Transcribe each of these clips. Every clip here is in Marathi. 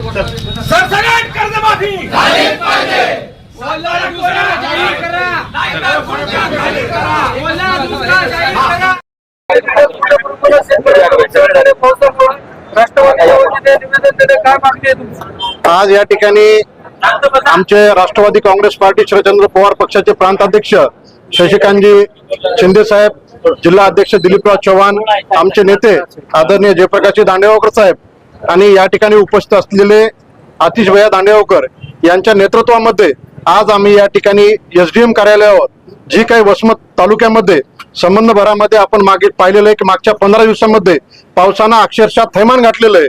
सरसगट कर्जमाफी! झालीच पाहिजे. जाहीर करा. नाहीतर गुन्हा जाहीर करा. गुन्हा दुसरा जाहीर करा. आज या ठिकाणी आमचे राष्ट्रवादी काँग्रेस पार्टी शरदचंद्र पवार पक्षाचे प्रांताध्यक्ष शशिकांतजी शिंदे साहेब जिल्हा अध्यक्ष दिलीपराव चव्हाण आमचे नेते आदरणीय जयप्रकाशजी दांडेगावकर साहेब आणि या ठिकाणी उपस्थित असलेले आतिश भैया दांडेगावकर यांच्या नेतृत्वामध्ये आज आम्ही या ठिकाणी एसडीएम कार्यालयावर जी काही वसमत तालुक्यामध्ये संबंध भरामध्ये आपण मागे पाहिलेलं आहे की मागच्या पंधरा दिवसामध्ये पावसानं अक्षरशः थैमान घातलेलं आहे.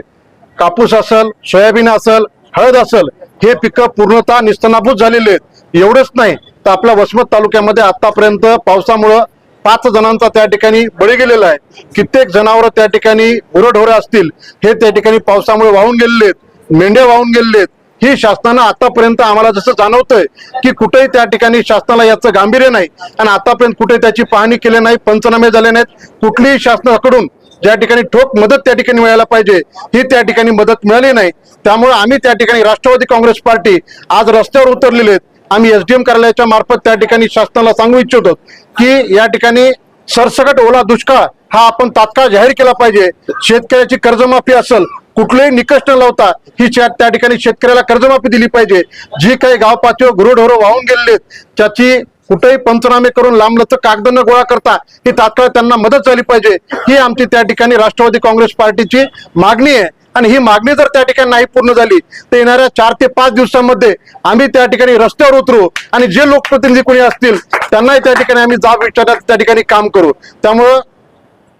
कापूस असल सोयाबीन असल हळद असल हे पिकं पूर्णतः निस्तनाभूत झालेले आहेत. एवढंच नाही तर आपल्या वसमत तालुक्यामध्ये आतापर्यंत पावसामुळं पाच जणांचा त्या ठिकाणी बळी गेलेला आहे. कित्येक जनावर त्या ठिकाणी गुरढोरे असतील हे त्या ठिकाणी पावसामुळे वाहून गेलेले आहेत मेंढ्या वाहून गेलेले आहेत. ही शासनानं आतापर्यंत आम्हाला जसं जाणवतंय की कुठेही त्या ठिकाणी शासनाला याचं गांभीर्य नाही. आणि आतापर्यंत कुठे त्याची पाहणी केली नाही पंचनामे झाले नाहीत. कुठलीही शासनाकडून ज्या ठिकाणी ठोक मदत त्या ठिकाणी मिळायला पाहिजे ही त्या ठिकाणी मदत मिळाली नाही. त्यामुळे आम्ही त्या ठिकाणी राष्ट्रवादी काँग्रेस पार्टी आज रस्त्यावर उतरलेले आहेत. आम्ही एसडीएम कार्यालयाच्या मार्फत त्या ठिकाणी शासनाला सांगू इच्छितो की या ठिकाणी सरसकट ओला दुष्काळ हा आपण तात्काळ जाहीर केला पाहिजे. शेतकऱ्याची कर्जमाफी असेल कुठलेही निकष न लावता ही त्या ठिकाणी शेतकऱ्याला कर्जमाफी दिली पाहिजे. जी काही गाव पातळीवर गुरुढोरं वाहून गेलेले आहेत, त्याची कुठेही पंचनामे करून लांबलचक कागद न गोळा करता ही तात्काळ त्यांना मदत झाली पाहिजे. ही आमची त्या ठिकाणी राष्ट्रवादी काँग्रेस पार्टीची मागणी आहे. आणि ही मागणी जर त्या ठिकाणी नाही पूर्ण झाली तर येणाऱ्या चार ते पाच दिवसांमध्ये आम्ही त्या ठिकाणी रस्त्यावर उतरू आणि जे लोकप्रतिनिधी कोणी असतील त्यांनाही त्या ठिकाणी आम्ही जाब विचारण्यात त्या ठिकाणी काम करू. त्यामुळं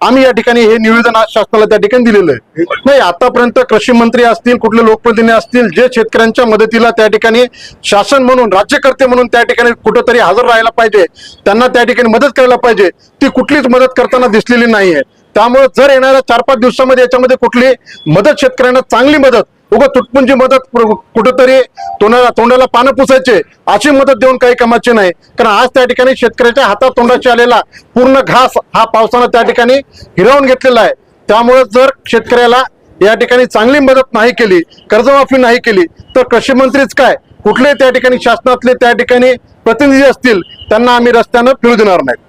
आम्ही या ठिकाणी हे निवेदन आज शासनाला त्या ठिकाणी दिलेलं आहे. नाही आतापर्यंत कृषी मंत्री असतील कुठले लोकप्रतिनिधी असतील जे शेतकऱ्यांच्या मदतीला त्या ठिकाणी शासन म्हणून राज्यकर्ते म्हणून त्या ठिकाणी कुठंतरी हजर राहायला पाहिजे त्यांना त्या ठिकाणी मदत करायला पाहिजे ती कुठलीच मदत करताना दिसलेली नाहीये. त्यामुळे जर येणाऱ्या चार पाच दिवसामध्ये याच्यामध्ये कुठली मदत शेतकऱ्यांना चांगली मदत उगं तुटपुंजी म्हणजे मदत कुठंतरी तोंडाला तोंडाला पानं पुसायचे अशी मदत देऊन काही कामाची नाही. कारण आज त्या ठिकाणी शेतकऱ्याच्या हातात तोंडाशी आलेला पूर्ण घास हा पावसानं त्या ठिकाणी हिरावून घेतलेला आहे. त्यामुळे जर शेतकऱ्याला या ठिकाणी चांगली मदत नाही केली कर्जमाफी नाही केली तर कृषी मंत्रीच काय? कुठले त्या ठिकाणी शासनातले त्या ठिकाणी प्रतिनिधी असतील त्यांना आम्ही रस्त्यानं फिरू देणार नाही.